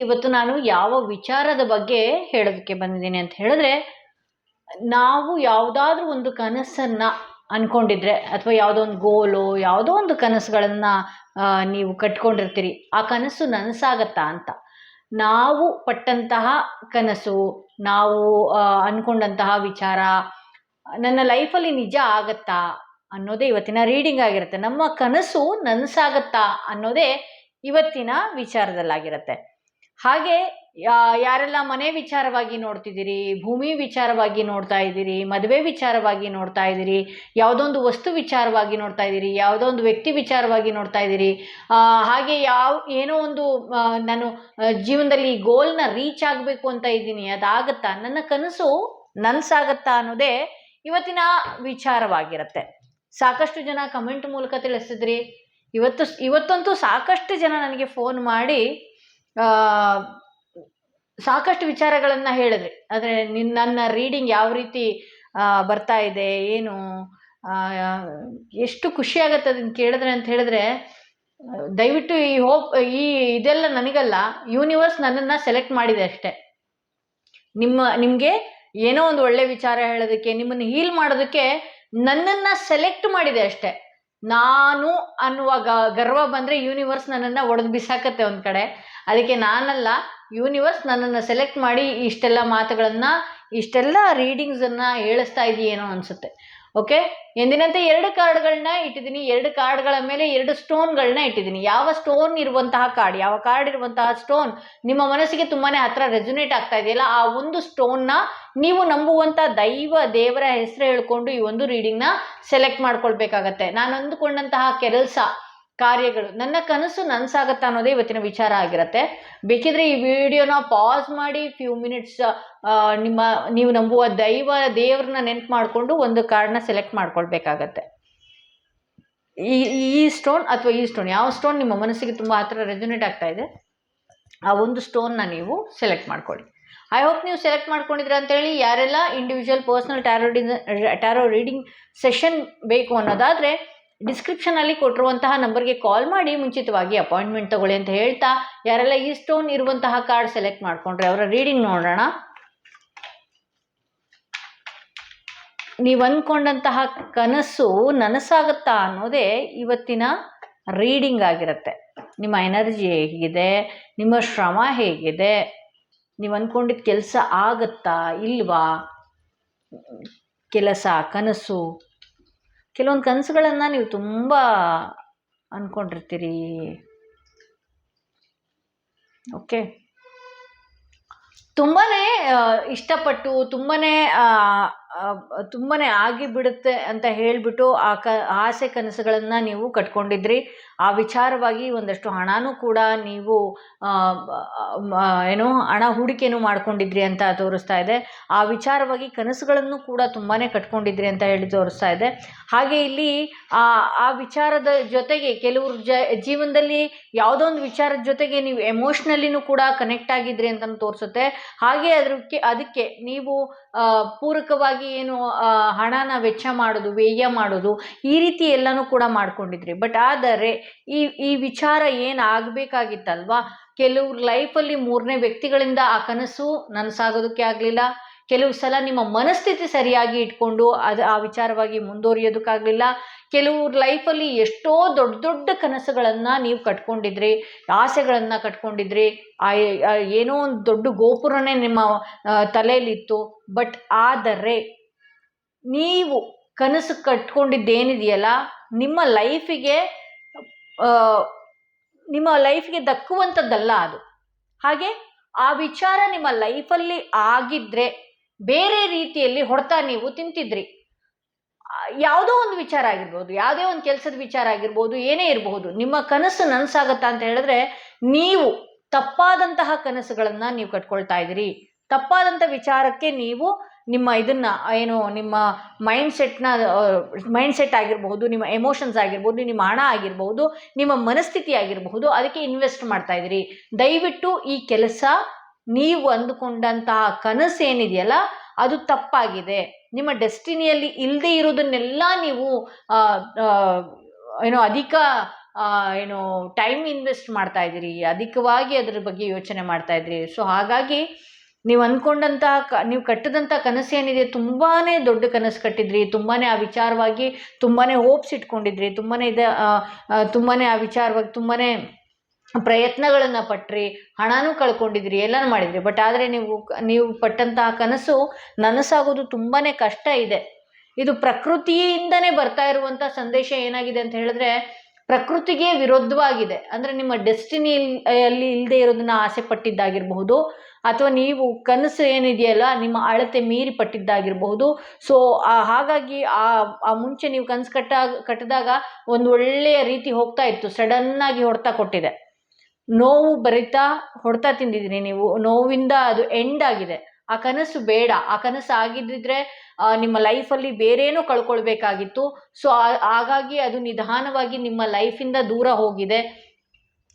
ಇವತ್ತು ನಾನು ಯಾವ ವಿಚಾರದ ಬಗ್ಗೆ ಹೇಳೋದಕ್ಕೆ ಬಂದಿದ್ದೀನಿ ಅಂತ ಹೇಳಿದ್ರೆ, ನಾವು ಯಾವುದಾದ್ರೂ ಒಂದು ಕನಸನ್ನು ಅನ್ಕೊಂಡಿದ್ರೆ ಅಥವಾ ಯಾವುದೋ ಒಂದು ಗೋಲು ಯಾವುದೋ ಒಂದು ಕನಸುಗಳನ್ನು ನೀವು ಕಟ್ಕೊಂಡಿರ್ತೀರಿ, ಆ ಕನಸು ನನಸಾಗತ್ತಾ ಅಂತ. ನಾವು ಪಟ್ಟಂತಹ ಕನಸು, ನಾವು ಅಂದ್ಕೊಂಡಂತಹ ವಿಚಾರ, ನನ್ನ ಲೈಫಲ್ಲಿ ನಿಜ ಆಗತ್ತಾ ಅನ್ನೋದೇ ಇವತ್ತಿನ ರೀಡಿಂಗ್ ಆಗಿರುತ್ತೆ. ನಮ್ಮ ಕನಸು ನನಸಾಗತ್ತಾ ಅನ್ನೋದೇ ಇವತ್ತಿನ ವಿಚಾರದಲ್ಲಾಗಿರುತ್ತೆ. ಹಾಗೆ ಯಾರೆಲ್ಲ ಮನೆ ವಿಚಾರವಾಗಿ ನೋಡ್ತಿದ್ದೀರಿ, ಭೂಮಿ ವಿಚಾರವಾಗಿ ನೋಡ್ತಾ ಇದ್ದೀರಿ, ಮದುವೆ ವಿಚಾರವಾಗಿ ನೋಡ್ತಾ ಇದ್ದೀರಿ, ಯಾವುದೊಂದು ವಸ್ತು ವಿಚಾರವಾಗಿ ನೋಡ್ತಾ ಇದ್ದೀರಿ ಯಾವುದೋ ಒಂದು ವ್ಯಕ್ತಿ ವಿಚಾರವಾಗಿ ನೋಡ್ತಾ ಇದ್ದೀರಿ ಹಾಗೆ ಯಾವ, ಏನೋ ಒಂದು ನಾನು ಜೀವನದಲ್ಲಿ ಗೋಲ್ನ ರೀಚ್ ಆಗಬೇಕು ಅಂತ ಇದ್ದೀನಿ, ಅದಾಗತ್ತಾ? ನನ್ನ ಕನಸು ನನಸಾಗತ್ತಾ ಅನ್ನೋದೇ ಇವತ್ತಿನ ವಿಚಾರವಾಗಿರುತ್ತೆ. ಸಾಕಷ್ಟು ಜನ ಕಮೆಂಟ್ ಮೂಲಕ ತಿಳಿಸಿದ್ರಿ. ಇವತ್ತು, ಇವತ್ತಂತೂ ಸಾಕಷ್ಟು ಜನ ನನಗೆ ಫೋನ್ ಮಾಡಿ ಸಾಕಷ್ಟು ವಿಚಾರಗಳನ್ನು ಹೇಳಿದ್ರಿ. ಆದರೆ ನಿನ್ನ ನನ್ನ ರೀಡಿಂಗ್ ಯಾವ ರೀತಿ ಬರ್ತಾ ಇದೆ, ಏನು ಎಷ್ಟು ಖುಷಿ ಆಗತ್ತೆ ಅದನ್ನು ಕೇಳಿದ್ರೆ ಅಂತ ಹೇಳಿದ್ರೆ, ದಯವಿಟ್ಟು ಈ ಹೋಪ್ ಈ ಇದೆಲ್ಲ ನನಗಲ್ಲ ಯೂನಿವರ್ಸ್ ನನ್ನನ್ನು ಸೆಲೆಕ್ಟ್ ಮಾಡಿದೆ ಅಷ್ಟೇ. ನಿಮ್ಮ, ನಿಮಗೆ ಏನೋ ಒಂದು ಒಳ್ಳೆ ವಿಚಾರ ಹೇಳೋದಕ್ಕೆ, ನಿಮ್ಮನ್ನು ಹೀಲ್ ಮಾಡೋದಕ್ಕೆ ನನ್ನನ್ನು ಸೆಲೆಕ್ಟ್ ಮಾಡಿದೆ ಅಷ್ಟೇ. ನಾನು ಅನ್ನುವ ಗರ್ವ ಬಂದರೆ ಯೂನಿವರ್ಸ್ ನನ್ನನ್ನು ಒಡೆದು ಬಿಸಾಕತ್ತೆ ಒಂದು ಕಡೆ. ಅದಕ್ಕೆ ನಾನಲ್ಲ ಯೂನಿವರ್ಸ್ ನನ್ನನ್ನು ಸೆಲೆಕ್ಟ್ ಮಾಡಿ ಇಷ್ಟೆಲ್ಲ ಮಾತುಗಳನ್ನು, ಇಷ್ಟೆಲ್ಲ ರೀಡಿಂಗ್ಸನ್ನು ಹೇಳಿಸ್ತಾ ಇದೆಯೇನೋ ಅನಿಸುತ್ತೆ. ಓಕೆ ಎಂದಿನಂತೆ ಎರಡು ಕಾರ್ಡ್ಗಳನ್ನ ಇಟ್ಟಿದ್ದೀನಿ. ಎರಡು ಕಾರ್ಡ್ಗಳ ಮೇಲೆ ಎರಡು ಸ್ಟೋನ್ಗಳನ್ನ ಇಟ್ಟಿದ್ದೀನಿ. ಯಾವ ಸ್ಟೋನ್ ಇರುವಂತಹ ಕಾರ್ಡ್ ಯಾವ ಕಾರ್ಡ್ ಇರುವಂತಹ ಸ್ಟೋನ್ ನಿಮ್ಮ ಮನಸ್ಸಿಗೆ ತುಂಬಾ ಹತ್ರ ರೆಜುನೇಟ್ ಆಗ್ತಾ ಇದೆಯಲ್ಲ, ಆ ಒಂದು ಸ್ಟೋನ್ನ ನೀವು ನಂಬುವಂಥ ದೈವ, ದೇವರ ಹೆಸರು ಹೇಳ್ಕೊಂಡು ಈ ಒಂದು ರೀಡಿಂಗ್ನ ಸೆಲೆಕ್ಟ್ ಮಾಡ್ಕೊಳ್ಬೇಕಾಗತ್ತೆ. ನಾನು ಅಂದುಕೊಂಡಂತಹ ಕೆಲಸ ಕಾರ್ಯಗಳು. ನನ್ನ ಕನಸು ನನಸಾಗತ್ತಾ ಅನ್ನೋದೇ ಇವತ್ತಿನ ವಿಚಾರ ಆಗಿರುತ್ತೆ. ಬೇಕಿದ್ರೆ ಈ ವಿಡಿಯೋನ ಪಾಸ್ ಮಾಡಿ ಫ್ಯೂ ಮಿನಿಟ್ಸ್ ನಿಮ್ಮ, ನೀವು ನಂಬುವ ದೈವ ದೇವ್ರನ್ನ ನೆನ್ಪು ಮಾಡಿಕೊಂಡು ಒಂದು ಕಾರ್ಡ್ನ ಸೆಲೆಕ್ಟ್ ಮಾಡ್ಕೊಳ್ಬೇಕಾಗತ್ತೆ. ಈ ಈ ಸ್ಟೋನ್ ಅಥವಾ ಈ ಸ್ಟೋನ್ ಯಾವ ಸ್ಟೋನ್ ನಿಮ್ಮ ಮನಸ್ಸಿಗೆ ತುಂಬ ಹತ್ರ ರೆಜುನೇಟ್ ಆಗ್ತಾ ಇದೆ, ಆ ಒಂದು ಸ್ಟೋನ್ನ ನೀವು ಸೆಲೆಕ್ಟ್ ಮಾಡ್ಕೊಳ್ಳಿ. ಐ ಹೋಪ್ ನೀವು ಸೆಲೆಕ್ಟ್ ಮಾಡ್ಕೊಂಡಿದ್ರೆ ಅಂತೇಳಿ ಯಾರೆಲ್ಲ individual personal tarot tarot reading session ಬೇಕು ಅನ್ನೋದಾದರೆ ಡಿಸ್ಕ್ರಿಪ್ಷನಲ್ಲಿ ಕೊಟ್ಟಿರುವಂತಹ ನಂಬರ್ಗೆ ಕಾಲ್ ಮಾಡಿ ಮುಂಚಿತವಾಗಿ ಅಪಾಯಿಂಟ್ಮೆಂಟ್ ತಗೊಳ್ಳಿ ಅಂತ ಹೇಳ್ತಾ, ಯಾರೆಲ್ಲ ಈ ಸ್ಟೋನ್ ಇರುವಂತಹ ಕಾರ್ಡ್ ಸೆಲೆಕ್ಟ್ ಮಾಡ್ಕೊಂಡ್ರೆ ಅವರ ರೀಡಿಂಗ್ ನೋಡೋಣ. ನೀವು ಅಂದ್ಕೊಂಡಂತಹ ಕನಸು ನನಸಾಗುತ್ತಾ ಅನ್ನೋದೇ ಇವತ್ತಿನ ರೀಡಿಂಗ್ ಆಗಿರುತ್ತೆ. ನಿಮ್ಮ ಎನರ್ಜಿ ಹೇಗಿದೆ, ನಿಮ್ಮ ಶ್ರಮ ಹೇಗಿದೆ, ನೀವು ಅಂದ್ಕೊಂಡಿದ್ದ ಕೆಲಸ ಆಗುತ್ತಾ ಇಲ್ವಾ? ಕೆಲಸ, ಕನಸು? ಕೆಲವೊಂದು ಕನಸುಗಳನ್ನು ನೀವು ತುಂಬ ಅಂದ್ಕೊಂಡಿರ್ತೀರಿ ಓಕೆ ತುಂಬಾ ಇಷ್ಟಪಟ್ಟು ತುಂಬಾ ತುಂಬಾ ಆಗಿಬಿಡುತ್ತೆ ಅಂತ ಹೇಳಿಬಿಟ್ಟು ಆ ಕ, ಆಸೆ ಕನಸುಗಳನ್ನು ನೀವು ಕಟ್ಕೊಂಡಿದ್ರಿ. ಆ ವಿಚಾರವಾಗಿ ಒಂದಷ್ಟು ಹಣನೂ ಕೂಡ ನೀವು ಏನು ಹಣ ಹೂಡಿಕೆನೂ ಮಾಡ್ಕೊಂಡಿದ್ರಿ ಅಂತ ತೋರಿಸ್ತಾ ಇದೆ. ಆ ವಿಚಾರವಾಗಿ ಕನಸುಗಳನ್ನು ಕೂಡ ತುಂಬಾ ಕಟ್ಕೊಂಡಿದ್ರಿ ಅಂತ ಹೇಳಿ ತೋರಿಸ್ತಾ ಇದೆ. ಹಾಗೆ ಇಲ್ಲಿ ಆ ಆ ವಿಚಾರದ ಜೊತೆಗೆ ಕೆಲವ್ರ ಜ, ಜೀವನದಲ್ಲಿ ಯಾವುದೋ ಒಂದು ವಿಚಾರದ ಜೊತೆಗೆ ನೀವು ಎಮೋಷ್ನಲ್ಲಿನೂ ಕೂಡ ಕನೆಕ್ಟ್ ಆಗಿದ್ರಿ ಅಂತ ತೋರಿಸುತ್ತೆ. ಹಾಗೆ ಅದಕ್ಕೆ ಅದಕ್ಕೆ ನೀವು ಪೂರಕವಾಗಿ ಏನು ಹಣನ ವೆಚ್ಚ ಮಾಡೋದು, ವ್ಯಯ ಮಾಡೋದು, ಈ ರೀತಿ ಎಲ್ಲನೂ ಕೂಡ ಮಾಡ್ಕೊಂಡಿದ್ರಿ. ಬಟ್ ಆದರೆ, ಈ ಈ ವಿಚಾರ ಏನು ಆಗಬೇಕಾಗಿತ್ತಲ್ವಾ? ಕೆಲವ್ರ ಲೈಫಲ್ಲಿ ಮೂರನೇ ವ್ಯಕ್ತಿಗಳಿಂದ ಆ ಕನಸು ನನಸಾಗೋದಕ್ಕೆ ಆಗಲಿಲ್ಲ. ಕೆಲವು ಸಲ ನಿಮ್ಮ ಮನಸ್ಥಿತಿ ಸರಿಯಾಗಿ ಇಟ್ಕೊಂಡು ಅದು ಆ ವಿಚಾರವಾಗಿ ಮುಂದುವರಿಯೋದಕ್ಕಾಗಲಿಲ್ಲ. ಕೆಲವ್ರ ಲೈಫಲ್ಲಿ ಎಷ್ಟೋ ದೊಡ್ಡ ದೊಡ್ಡ ಕನಸುಗಳನ್ನು ನೀವು ಕಟ್ಕೊಂಡಿದ್ರಿ, ಆಸೆಗಳನ್ನು ಕಟ್ಕೊಂಡಿದ್ರಿ, ಆ ಏನೋ ಒಂದು ದೊಡ್ಡ ಗೋಪುರನೇ ನಿಮ್ಮ ತಲೆಯಲ್ಲಿತ್ತು. ಬಟ್ ಆದರೆ ನೀವು ಕನಸು ಕಟ್ಕೊಂಡಿದ್ದೇನಿದೆಯಲ್ಲ, ನಿಮ್ಮ ಲೈಫಿಗೆ ನಿಮ್ಮ ಲೈಫ್ಗೆ ದಕ್ಕುವಂಥದ್ದಲ್ಲ ಅದು. ಹಾಗೆ ಆ ವಿಚಾರ ನಿಮ್ಮ ಲೈಫಲ್ಲಿ ಆಗಿದ್ರೆ ಬೇರೆ ರೀತಿಯಲ್ಲಿ ಹೊಡೆತ ನೀವು ತಿಂತಿದ್ರಿ. ಯಾವುದೋ ಒಂದು ವಿಚಾರ ಆಗಿರ್ಬೋದು, ಯಾವುದೇ ಒಂದು ಕೆಲಸದ ವಿಚಾರ ಆಗಿರ್ಬೋದು, ಏನೇ ಇರಬಹುದು ನಿಮ್ಮ ಕನಸು ನನಸಾಗತ್ತಾ ಅಂತ ಹೇಳಿದ್ರೆ ನೀವು ತಪ್ಪಾದಂತಹ ಕನಸುಗಳನ್ನು ನೀವು ಕಟ್ಕೊಳ್ತಾ ಇದ್ದೀರಿ. ತಪ್ಪಾದಂಥ ವಿಚಾರಕ್ಕೆ ನೀವು ನಿಮ್ಮ ಇದನ್ನ, ಏನು, ನಿಮ್ಮ ಮೈಂಡ್ ಸೆಟ್ನ ಮೈಂಡ್ ಸೆಟ್ ಆಗಿರಬಹುದು ನಿಮ್ಮ ಎಮೋಷನ್ಸ್ ಆಗಿರ್ಬೋದು, ನಿಮ್ಮ ಹಣ ಆಗಿರಬಹುದು ನಿಮ್ಮ ಮನಸ್ಥಿತಿ ಆಗಿರಬಹುದು ಅದಕ್ಕೆ ಇನ್ವೆಸ್ಟ್ ಮಾಡ್ತಾ ಇದ್ದೀರಿ. ದಯವಿಟ್ಟು ಈ ಕೆಲಸ ನೀವು ಅಂದುಕೊಂಡಂತಹ ಕನಸು ಏನಿದೆಯಲ್ಲ, ಅದು ತಪ್ಪಾಗಿದೆ. ನಿಮ್ಮ ಡೆಸ್ಟಿನಿಯಲ್ಲಿ ಇಲ್ಲದೆ ಇರೋದನ್ನೆಲ್ಲ ನೀವು ಏನೋ ಅಧಿಕ ಏನು ಟೈಮ್ ಇನ್ವೆಸ್ಟ್ ಮಾಡ್ತಾ ಇದ್ದೀರಿ, ಅಧಿಕವಾಗಿ ಅದ್ರ ಬಗ್ಗೆ ಯೋಚನೆ ಮಾಡ್ತಾ ಇದ್ರಿ ಸೊ ಹಾಗಾಗಿ ನೀವು ಅಂದ್ಕೊಂಡಂತಹ ಕ, ನೀವು ಕಟ್ಟಿದಂಥ ಕನಸು ಏನಿದೆ ತುಂಬಾ ದೊಡ್ಡ ಕನಸು ಕಟ್ಟಿದ್ರಿ. ತುಂಬಾ ಆ ವಿಚಾರವಾಗಿ ತುಂಬಾ ಹೋಪ್ಸ್ ಇಟ್ಕೊಂಡಿದ್ರಿ. ತುಂಬಾ ಇದೆ ತುಂಬಾ ಆ ವಿಚಾರವಾಗಿ ತುಂಬಾ ಪ್ರಯತ್ನಗಳನ್ನು ಪಟ್ರಿ, ಹಣನೂ ಕಳ್ಕೊಂಡಿದ್ರಿ, ಎಲ್ಲನೂ ಮಾಡಿದ್ರಿ. ಬಟ್ ಆದರೆ ನೀವು ನೀವು ಪಟ್ಟಂತಹ ಕನಸು ನನಸಾಗೋದು ತುಂಬಾ ಕಷ್ಟ ಇದೆ. ಇದು ಪ್ರಕೃತಿಯಿಂದನೇ ಬರ್ತಾ ಇರುವಂಥ ಸಂದೇಶ ಏನಾಗಿದೆ ಅಂತ ಹೇಳಿದ್ರೆ, ಪ್ರಕೃತಿಗೆ ವಿರುದ್ಧವಾಗಿದೆ. ಅಂದರೆ ನಿಮ್ಮ ಡೆಸ್ಟಿನಿ ಅಲ್ಲಿ ಇಲ್ಲದೆ ಇರೋದನ್ನ ಆಸೆ ಪಟ್ಟಿದ್ದಾಗಿರಬಹುದು, ಅಥವಾ ನೀವು ಕನಸು ಏನಿದೆಯಲ್ಲ, ನಿಮ್ಮ ಅಳತೆ ಮೀರಿ ಪಟ್ಟಿದ್ದಾಗಿರಬಹುದು. ಸೊ ಹಾಗಾಗಿ ಆ ಆ ಮುಂಚೆ ನೀವು ಕನಸು ಕಟ್ಟ ಕಟ್ಟಿದಾಗ ಒಂದು ಒಳ್ಳೆಯ ರೀತಿ ಹೋಗ್ತಾ ಇತ್ತು ಸಡನ್ನಾಗಿ ಹೊಡ್ತಾ ಕೊಟ್ಟಿದೆ. ನೋವು ಬರಿತಾ ಹೊಡ್ತಾ ತಿಂದಿದ್ದೀನಿ ನೀವು. ನೋವಿಂದ ಅದು ಎಂಡ್ ಆಗಿದೆ. ಆ ಕನಸು ಬೇಡ. ಆ ಕನಸು ಆಗಿದ್ದಿದ್ರೆ ನಿಮ್ಮ ಲೈಫಲ್ಲಿ ಬೇರೇನೋ ಕಳ್ಕೊಳ್ಬೇಕಾಗಿತ್ತು. ಸೊ ಹಾಗಾಗಿ ಅದು ನಿಧಾನವಾಗಿ ನಿಮ್ಮ ಲೈಫಿಂದ ದೂರ ಹೋಗಿದೆ.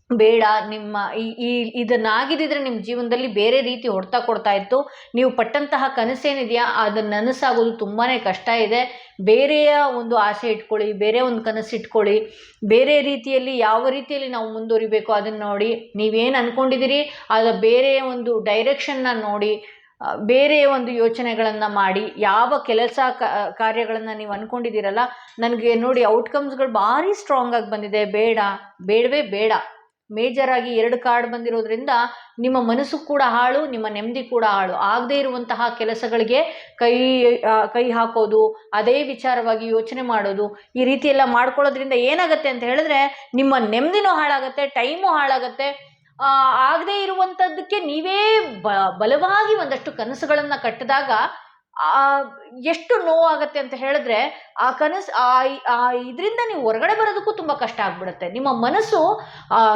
ಬೇಡ, ನಿಮ್ಮ ಈ ಈ ಇದನ್ನಾಗಿದ್ದಿದ್ರೆ ನಿಮ್ಮ ಜೀವನದಲ್ಲಿ ಬೇರೆ ರೀತಿ ಹೊಡ್ತಾ ಕೊಡ್ತಾ ಇತ್ತು. ನೀವು ಪಟ್ಟಂತಹ ಕನಸೇನಿದೆಯಾ ಅದನ್ನು ನನಸಾಗೋದು ತುಂಬಾ ಕಷ್ಟ ಇದೆ. ಬೇರೆಯ ಒಂದು ಆಸೆ ಇಟ್ಕೊಳ್ಳಿ, ಬೇರೆ ಒಂದು ಕನಸು ಇಟ್ಕೊಳ್ಳಿ. ಬೇರೆ ರೀತಿಯಲ್ಲಿ ಯಾವ ರೀತಿಯಲ್ಲಿ ನಾವು ಮುಂದುವರಿಬೇಕು ಅದನ್ನು ನೋಡಿ. ನೀವೇನು ಅಂದ್ಕೊಂಡಿದ್ದೀರಿ ಅದು ಬೇರೆ ಒಂದು ಡೈರೆಕ್ಷನ್ನ ನೋಡಿ. ಬೇರೆ ಒಂದು ಯೋಚನೆಗಳನ್ನು ಮಾಡಿ. ಯಾವ ಕೆಲಸ ಕಾರ್ಯಗಳನ್ನು ನೀವು ಅಂದ್ಕೊಂಡಿದ್ದೀರಲ್ಲ ನನಗೆ ನೋಡಿ ಔಟ್ಕಮ್ಸ್ಗಳು ಭಾರಿ ಸ್ಟ್ರಾಂಗ್ ಆಗಿ ಬಂದಿದೆ. ಬೇಡ, ಬೇಡವೇ ಬೇಡ. ಮೇಜರ್ ಆಗಿ ಎರಡು ಕಾರ್ಡ್ ಬಂದಿರೋದ್ರಿಂದ ನಿಮ್ಮ ಮನಸ್ಸು ಕೂಡ ಹಾಳು, ನಿಮ್ಮ ನೆಮ್ಮದಿ ಕೂಡ ಹಾಳು. ಆಗದೇ ಇರುವಂತಹ ಕೆಲಸಗಳಿಗೆ ಕೈ ಕೈ ಹಾಕೋದು, ಅದೇ ವಿಚಾರವಾಗಿ ಯೋಚನೆ ಮಾಡೋದು, ಈ ರೀತಿ ಎಲ್ಲ ಮಾಡ್ಕೊಳ್ಳೋದ್ರಿಂದ ಏನಾಗುತ್ತೆ ಅಂತ ಹೇಳಿದ್ರೆ ನಿಮ್ಮ ನೆಮ್ಮದಿನೂ ಹಾಳಾಗತ್ತೆ, ಟೈಮು ಹಾಳಾಗತ್ತೆ. ಆಗದೇ ಇರುವಂಥದ್ದಕ್ಕೆ ನೀವೇ ಬಲವಾಗಿ ಒಂದಷ್ಟು ಕನಸುಗಳನ್ನು ಕಟ್ಟಿದಾಗ ಆ, ಎಷ್ಟು ನೋವಾಗತ್ತೆ ಅಂತ ಹೇಳಿದ್ರೆ ಆ ಕನಸು ಆ ಇದರಿಂದ ನೀವು ಹೊರಗಡೆ ಬರೋದಕ್ಕೂ ತುಂಬ ಕಷ್ಟ ಆಗ್ಬಿಡುತ್ತೆ. ನಿಮ್ಮ ಮನಸ್ಸು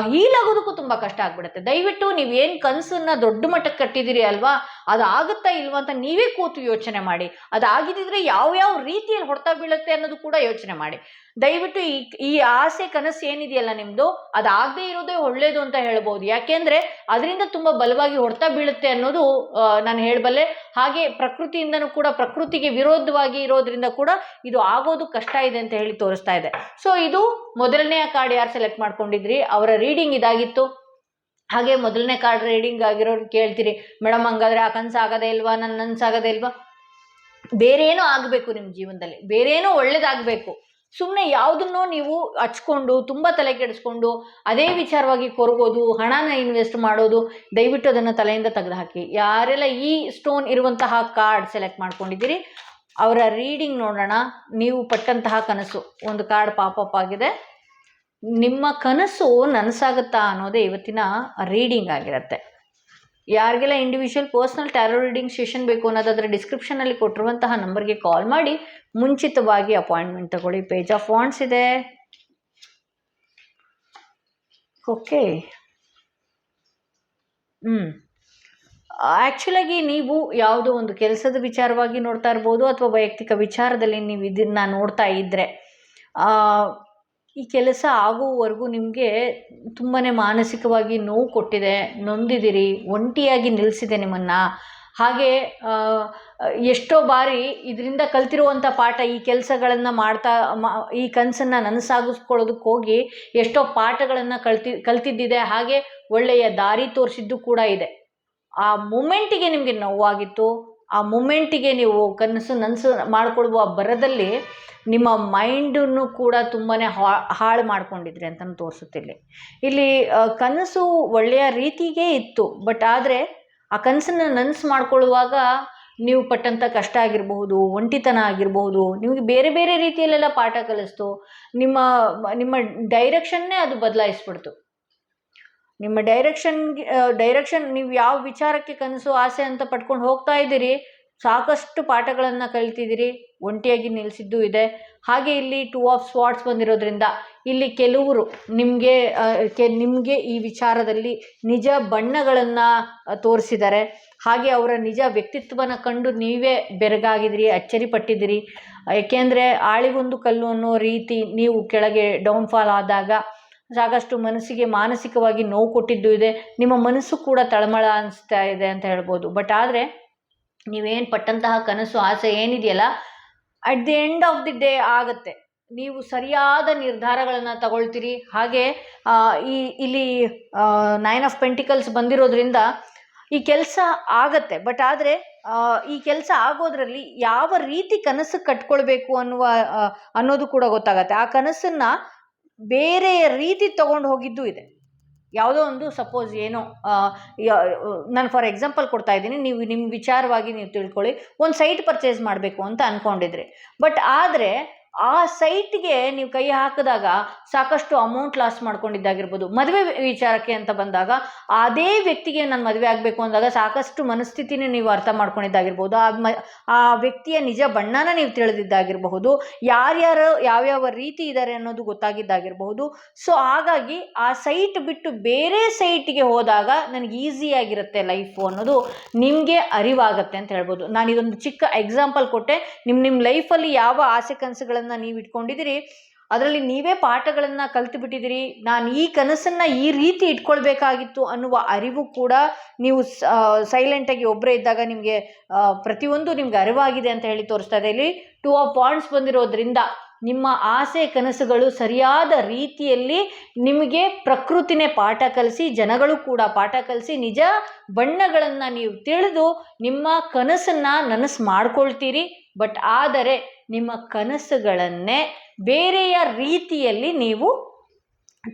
ಹೀಲ್ ಆಗೋದಕ್ಕೂ ತುಂಬ ಕಷ್ಟ ಆಗ್ಬಿಡುತ್ತೆ. ದಯವಿಟ್ಟು ನೀವೇನು ಕನಸನ್ನ ದೊಡ್ಡ ಮಟ್ಟಕ್ಕೆ ಕಟ್ಟಿದ್ದೀರಿ ಅಲ್ವಾ? ಅದು ಆಗುತ್ತಾ ಇಲ್ವಾ ಅಂತ ನೀವೇ ಕೂತು ಯೋಚನೆ ಮಾಡಿ. ಅದಾಗಿದ್ದಿದ್ರೆ ಯಾವ ರೀತಿಯಲ್ಲಿ ಹೊಡ್ತಾ ಬೀಳುತ್ತೆ ಅನ್ನೋದು ಕೂಡ ಯೋಚನೆ ಮಾಡಿ. ದಯವಿಟ್ಟು ಈ ಈ ಆಸೆ ಕನಸು ಏನಿದೆಯಲ್ಲ ನಿಮ್ಮದು ಅದಾಗದೇ ಇರೋದೇ ಒಳ್ಳೇದು ಅಂತ ಹೇಳ್ಬೋದು. ಯಾಕೆಂದ್ರೆ ಅದರಿಂದ ತುಂಬ ಬಲವಾಗಿ ಹೊಡ್ತಾ ಬೀಳುತ್ತೆ ಅನ್ನೋದು ನಾನು ಹೇಳಬಲ್ಲೆ. ಹಾಗೆ ಪ್ರಕೃತಿಯಿಂದನೂ ಕೂಡ, ಪ್ರಕೃತಿಗೆ ವಿರೋಧವಾಗಿ ಇರೋದ್ರಿಂದ ಕೂಡ ಇದು ಆಗೋದು ಕಷ್ಟ ಇದೆ ಅಂತ ಹೇಳಿ ತೋರಿಸ್ತಾ ಇದೆ. ಸೊ ಇದು ಮೊದಲನೆಯ ಕಾರ್ಡ್ ಯಾರು ಸೆಲೆಕ್ಟ್ ಮಾಡ್ಕೊಂಡಿದ್ರಿ? ಅವರ ರೀಡಿಂಗ್ ಇದಾಗಿತ್ತು. ಹಾಗೆ ಮೊದಲನೇ ಕಾರ್ಡ್ ರೀಡಿಂಗ್ ಆಗಿರೋರು ಕೇಳ್ತೀರಿ ಮೇಡಮ್ ಹಂಗಾದ್ರೆ ಆ ಕನಸು ಆಗದೇ ಇಲ್ವಾ? ನನ್ನ ನನ್ಸಾಗದೇ ಇಲ್ವಾ? ಬೇರೇನೋ ಆಗಬೇಕು ನಿಮ್ಮ ಜೀವನದಲ್ಲಿ. ಬೇರೇನೋ ಒಳ್ಳೇದಾಗಬೇಕು. ಸುಮ್ಮನೆ ಯಾವುದನ್ನೋ ನೀವು ಹಚ್ಕೊಂಡು, ತುಂಬ ತಲೆ ಕೆಡಿಸ್ಕೊಂಡು, ಅದೇ ವಿಚಾರವಾಗಿ ಕೊರಗೋದು, ಹಣನ ಇನ್ವೆಸ್ಟ್ ಮಾಡೋದು, ದಯವಿಟ್ಟು ಅದನ್ನು ತಲೆಯಿಂದ ತೆಗೆದುಹಾಕಿ. ಯಾರೆಲ್ಲ ಈ ಸ್ಟೋನ್ ಇರುವಂತಹ ಕಾರ್ಡ್ ಸೆಲೆಕ್ಟ್ ಮಾಡ್ಕೊಂಡಿದ್ದೀರಿ, ಅವರ ರೀಡಿಂಗ್ ನೋಡೋಣ. ನೀವು ಪಟ್ಟಂತಹ ಕನಸು, ಒಂದು ಕಾರ್ಡ್ ಪಾಪಪ್ ಆಗಿದೆ. ನಿಮ್ಮ ಕನಸು ನನಸಾಗುತ್ತಾ ಅನ್ನೋದೇ ಇವತ್ತಿನ ರೀಡಿಂಗ್ ಆಗಿರುತ್ತೆ. ಯಾರಿಗೆಲ್ಲ individual personal tarot reading session ಬೇಕು ಅನ್ನೋದಾದರೆ ಡಿಸ್ಕ್ರಿಪ್ಷನಲ್ಲಿ ಕೊಟ್ಟಿರುವಂತಹ ನಂಬರ್ಗೆ ಕಾಲ್ ಮಾಡಿ, ಮುಂಚಿತವಾಗಿ ಅಪಾಯಿಂಟ್ಮೆಂಟ್ ತಗೊಳ್ಳಿ. ಪೇಜ್ ಆಫ್ ವಾಂಡ್ಸ್ ಇದೆ. ಓಕೆ ಹ್ಞೂ ಆ್ಯಕ್ಚುಲಾಗಿ ನೀವು ಯಾವುದೋ ಒಂದು ಕೆಲಸದ ವಿಚಾರವಾಗಿ ನೋಡ್ತಾ ಇರ್ಬೋದು ಅಥವಾ ವೈಯಕ್ತಿಕ ವಿಚಾರದಲ್ಲಿ ನೀವು ಇದನ್ನು ನೋಡ್ತಾ ಇದ್ದರೆ ಈ ಕೆಲಸ ಆಗುವವರೆಗೂ ನಿಮಗೆ ತುಂಬಾ ಮಾನಸಿಕವಾಗಿ ನೋವು ಕೊಟ್ಟಿದೆ, ನೊಂದಿದ್ದೀರಿ, ಒಂಟಿಯಾಗಿ ನಿಲ್ಲಿಸಿದೆ ನಿಮ್ಮನ್ನು. ಹಾಗೆ ಎಷ್ಟೋ ಬಾರಿ ಇದರಿಂದ ಕಲ್ತಿರುವಂಥ ಪಾಠ ಈ ಕೆಲಸಗಳನ್ನು ಮಾಡ್ತಾ ಈ ಕನಸನ್ನು ನನಸಾಗಿಸ್ಕೊಳ್ಳೋದಕ್ಕೆ ಹೋಗಿ ಎಷ್ಟೋ ಪಾಠಗಳನ್ನು ಕಲ್ತಿ, ಕಲ್ತಿದ್ದಿದೆ, ಹಾಗೆ ಒಳ್ಳೆಯ ದಾರಿ ತೋರಿಸಿದ್ದು ಕೂಡ ಇದೆ. ಆ ಮೂಮೆಂಟಿಗೆ ನಿಮಗೆ ನೋವಾಗಿತ್ತು, ಆ ಮೂಮೆಂಟಿಗೆ ನೀವು ಕನಸು, ನನಸು ಮಾಡಿಕೊಳ್ಳುವ ಬರದಲ್ಲಿ ನಿಮ್ಮ ಮೈಂಡನ್ನು ಕೂಡ ತುಂಬಾ ಹಾಳು ಮಾಡ್ಕೊಂಡಿದ್ರಿ ಅಂತಲೂ ತೋರಿಸುತ್ತಿಲ್ಲಿ ಇಲ್ಲಿ. ಕನಸು ಒಳ್ಳೆಯ ರೀತಿಗೇ ಇತ್ತು, ಬಟ್ ಆದರೆ ಆ ಕನಸನ್ನು ನನಸು ಮಾಡ್ಕೊಳ್ಳುವಾಗ ನೀವು ಪಟ್ಟಂಥ ಕಷ್ಟ ಆಗಿರಬಹುದು, ಒಂಟಿತನ ಆಗಿರಬಹುದು, ನಿಮಗೆ ಬೇರೆ ಬೇರೆ ರೀತಿಯಲ್ಲೆಲ್ಲ ಪಾಠ ಕಲಿಸ್ತು, ನಿಮ್ಮ ನಿಮ್ಮ ಡೈರೆಕ್ಷನ್ನೇ ಅದು ಬದಲಾಯಿಸ್ಬಿಡ್ತು. ನಿಮ್ಮ ಡೈರೆಕ್ಷನ್ ಡೈರೆಕ್ಷನ್, ನೀವು ಯಾವ ವಿಚಾರಕ್ಕೆ ಕನಸು, ಆಸೆ ಅಂತ ಪಟ್ಕೊಂಡು ಹೋಗ್ತಾ ಇದ್ದೀರಿ ಸಾಕಷ್ಟು ಪಾಠಗಳನ್ನು ಕಲಿತಿದ್ದೀರಿ, ಒಂಟಿಯಾಗಿ ನಿಲ್ಲಿಸಿದ್ದು ಇದೆ. ಹಾಗೆ ಇಲ್ಲಿ ಟೂ ಆಫ್ ಸ್ವಾಟ್ಸ್ ಬಂದಿರೋದ್ರಿಂದ ಇಲ್ಲಿ ಕೆಲವರು ನಿಮಗೆ ಕೆ, ನಿಮಗೆ ಈ ವಿಚಾರದಲ್ಲಿ ನಿಜ ಬಣ್ಣಗಳನ್ನು ತೋರಿಸಿದ್ದಾರೆ. ಹಾಗೆ ಅವರ ನಿಜ ವ್ಯಕ್ತಿತ್ವನ ಕಂಡು ನೀವೇ ಬೆರಗಾಗಿದ್ದೀರಿ ಅಚ್ಚರಿ ಪಟ್ಟಿದ್ದೀರಿ ಏಕೆಂದರೆ ಆಳಿಗೊಂದು ಕಲ್ಲು ಅನ್ನೋ ರೀತಿ ನೀವು ಕೆಳಗೆ ಡೌನ್ಫಾಲ್ ಆದಾಗ ಸಾಕಷ್ಟು ಮನಸ್ಸಿಗೆ ಮಾನಸಿಕವಾಗಿ ನೋವು ಕೊಟ್ಟಿದ್ದು ಇದೆ. ನಿಮ್ಮ ಮನಸ್ಸು ಕೂಡ ತಳಮಳ ಅನಿಸ್ತಾ ಇದೆ ಅಂತ ಹೇಳ್ಬೋದು. ಬಟ್ ಆದರೆ ನೀವೇನು ಪಟ್ಟಂತಹ ಕನಸು, ಆಸೆ ಏನಿದೆಯಲ್ಲ at the end of the day ಆಗುತ್ತೆ. ನೀವು ಸರಿಯಾದ ನಿರ್ಧಾರಗಳನ್ನು ತಗೊಳ್ತೀರಿ. ಹಾಗೆ ಈ, ಇಲ್ಲಿ ನೈನ್ ಆಫ್ ಪೆಂಟಿಕಲ್ಸ್ ಬಂದಿರೋದ್ರಿಂದ ಈ ಕೆಲಸ ಆಗತ್ತೆ. ಬಟ್ ಆದರೆ ಈ ಕೆಲಸ ಆಗೋದ್ರಲ್ಲಿ ಯಾವ ರೀತಿ ಕನಸು ಕಟ್ಕೊಳ್ಬೇಕು ಅನ್ನುವ ಅನ್ನೋದು ಕೂಡ ಗೊತ್ತಾಗತ್ತೆ. ಆ ಕನಸನ್ನ ಬೇರೆ ರೀತಿ ತಗೊಂಡು ಹೋಗಿದ್ದು ಇದೆ. ಯಾವುದೋ ಒಂದು ಸಪೋಸ್ ಏನೋ ನಾನು ಫಾರ್ ಎಕ್ಸಾಂಪಲ್ ಕೊಡ್ತಾ ಇದ್ದೀನಿ, ನೀವು ನಿಮ್ಮ ವಿಚಾರವಾಗಿ ನೀವು ತಿಳ್ಕೊಳ್ಳಿ, ಒಂದು ಸೈಟ್ ಪರ್ಚೇಸ್ ಮಾಡಬೇಕು ಅಂತ ಅಂದ್ಕೊಂಡಿದ್ರಿ ಬಟ್ ಆದರೆ ಆ ಸೈಟ್ಗೆ ನೀವು ಕೈ ಹಾಕಿದಾಗ ಸಾಕಷ್ಟು ಅಮೌಂಟ್ ಲಾಸ್ ಮಾಡ್ಕೊಂಡಿದ್ದಾಗಿರ್ಬೋದು. ಮದುವೆ ವಿಚಾರಕ್ಕೆ ಅಂತ ಬಂದಾಗ ಅದೇ ವ್ಯಕ್ತಿಗೆ ನಾನು ಮದುವೆ ಆಗಬೇಕು ಅಂದಾಗ ಸಾಕಷ್ಟು ಮನಸ್ಥಿತಿನೇ ನೀವು ಅರ್ಥ ಮಾಡ್ಕೊಂಡಿದ್ದಾಗಿರ್ಬೋದು. ಆ ಮ, ಆ ವ್ಯಕ್ತಿಯ ನಿಜ ಬಣ್ಣನ ನೀವು ತಿಳಿದಿದ್ದಾಗಿರಬಹುದು. ಯಾರ್ಯಾರು ಯಾವ್ಯಾವ ರೀತಿ ಇದ್ದಾರೆ ಅನ್ನೋದು ಗೊತ್ತಾಗಿದ್ದಾಗಿರಬಹುದು. ಸೊ, ಹಾಗಾಗಿ ಆ ಸೈಟ್ ಬಿಟ್ಟು ಬೇರೆ ಸೈಟ್ಗೆ ಹೋದಾಗ ನನಗೆ ಈಸಿಯಾಗಿರುತ್ತೆ ಲೈಫು ಅನ್ನೋದು ನಿಮಗೆ ಅರಿವಾಗುತ್ತೆ ಅಂತ ಹೇಳ್ಬೋದು. ನಾನು ಇದೊಂದು ಚಿಕ್ಕ ಎಕ್ಸಾಂಪಲ್ ಕೊಟ್ಟೆ. ನಿಮ್ಮ ನಿಮ್ಮ ಲೈಫಲ್ಲಿ ಯಾವ ಆಸೆ ಕನಸುಗಳನ್ನು ನೀವು ಇಟ್ಕೊಂಡಿದ್ದೀರಿ, ಅದರಲ್ಲಿ ನೀವೇ ಪಾಠಗಳನ್ನು ಕಲ್ತು ಬಿಟ್ಟಿದ್ದೀರಿ ನಾನು ಈ ಕನಸನ್ನು ಈ ರೀತಿ ಇಟ್ಕೊಳ್ಬೇಕಾಗಿತ್ತು ಅನ್ನುವ ಅರಿವು ಕೂಡ ನೀವು ಸೈಲೆಂಟಾಗಿ ಒಬ್ಬರೇ ಇದ್ದಾಗ ನಿಮಗೆ ಪ್ರತಿಯೊಂದು ನಿಮ್ಗೆ ಅರಿವಾಗಿದೆ ಅಂತ ಹೇಳಿ ತೋರಿಸ್ತಾ ಇದೆ. ಇಲ್ಲಿ ಟೂ ಆಫ್ ಪಾಯಿಂಟ್ಸ್ ಬಂದಿರೋದ್ರಿಂದ ನಿಮ್ಮ ಆಸೆ ಕನಸುಗಳು ಸರಿಯಾದ ರೀತಿಯಲ್ಲಿ ನಿಮಗೆ ಪ್ರಕೃತಿನೇ ಪಾಠ ಕಲಿಸಿ, ಜನಗಳು ಕೂಡ ಪಾಠ ಕಲಿಸಿ, ನಿಜ ಬಣ್ಣಗಳನ್ನು ನೀವು ತಿಳಿದು ನಿಮ್ಮ ಕನಸನ್ನು ನನಸು ಮಾಡ್ಕೊಳ್ತೀರಿ. ಬಟ್ ಆದರೆ ನಿಮ್ಮ ಕನಸುಗಳನ್ನೇ ಬೇರೆಯ ರೀತಿಯಲ್ಲಿ ನೀವು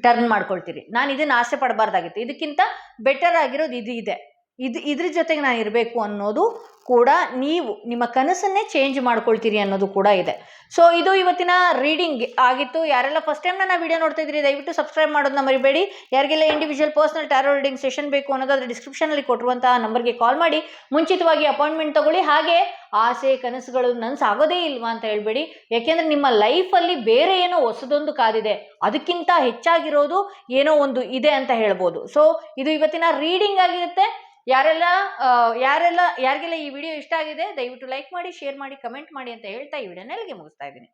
ಟರ್ನ್ ಮಾಡ್ಕೊಳ್ತೀರಿ. ನಾನು ಇದನ್ನು ಆಸೆ ಪಡಬಾರ್ದಾಗಿತ್ತು. ಇದಕ್ಕಿಂತ ಬೆಟರ್ ಆಗಿರೋದು ಇದು ಇದೆ. ಇದು, ಇದ್ರ ಜೊತೆಗೆ ನಾನು ಇರಬೇಕು ಅನ್ನೋದು ಕೂಡ ನೀವು, ನಿಮ್ಮ ಕನಸನ್ನೇ ಚೇಂಜ್ ಮಾಡ್ಕೊಳ್ತೀರಿ ಅನ್ನೋದು ಕೂಡ ಇದೆ. ಸೊ ಇದು ಇವತ್ತಿನ ರೀಡಿಂಗ್ ಆಗಿತ್ತು. ಯಾರೆಲ್ಲ ಫಸ್ಟ್ ಟೈಮ್ ನಾನು ವಿಡಿಯೋ ನೋಡ್ತಾ ಇದ್ದೀರಿ, ದಯವಿಟ್ಟು ಸಬ್ಸ್ಕ್ರೈಬ್ ಮಾಡೋದನ್ನ ಮರಿಬೇಡಿ. ಯಾರಿಗೆಲ್ಲ individual personal tarot reading session ಬೇಕು ಅನ್ನೋದಾದ್ರೆ ಡಿಸ್ಕ್ರಿಪ್ಷನಲ್ಲಿ ಕೊಟ್ಟಿರುವಂತಹ ನಂಬರ್ಗೆ ಕಾಲ್ ಮಾಡಿ. ಮುಂಚಿತವಾಗಿ ಅಪಾಯಿಂಟ್ಮೆಂಟ್ ತಗೊಳ್ಳಿ. ಹಾಗೆ ಆಸೆ, ಕನಸುಗಳು ನನಸಾಗೋದೇ ಇಲ್ವಾ ಅಂತ ಹೇಳ್ಬೇಡಿ. ಯಾಕೆಂದರೆ ನಿಮ್ಮ ಲೈಫಲ್ಲಿ ಬೇರೆ ಏನೋ ಹೊಸದೊಂದು ಕಾದಿದೆ. ಅದಕ್ಕಿಂತ ಹೆಚ್ಚಾಗಿರೋದು ಏನೋ ಒಂದು ಇದೆ ಅಂತ ಹೇಳ್ಬೋದು. ಸೊ ಇದು ಇವತ್ತಿನ ರೀಡಿಂಗ್ ಆಗಿರುತ್ತೆ. ಯಾರೆಲ್ಲ ಯಾರೆಲ್ಲ, ಯಾರಿಗೆಲ್ಲ ಈ ವಿಡಿಯೋ ಇಷ್ಟ ಆಗಿದೆ, ದಯವಿಟ್ಟು ಲೈಕ್ ಮಾಡಿ, ಶೇರ್ ಮಾಡಿ, ಕಮೆಂಟ್ ಮಾಡಿ ಅಂತ ಹೇಳ್ತಾ ಈ ವಿಡಿಯೋನ ಇಲ್ಲಿಗೆ ಮುಗಿಸ್ತಾ ಇದ್ದೀನಿ.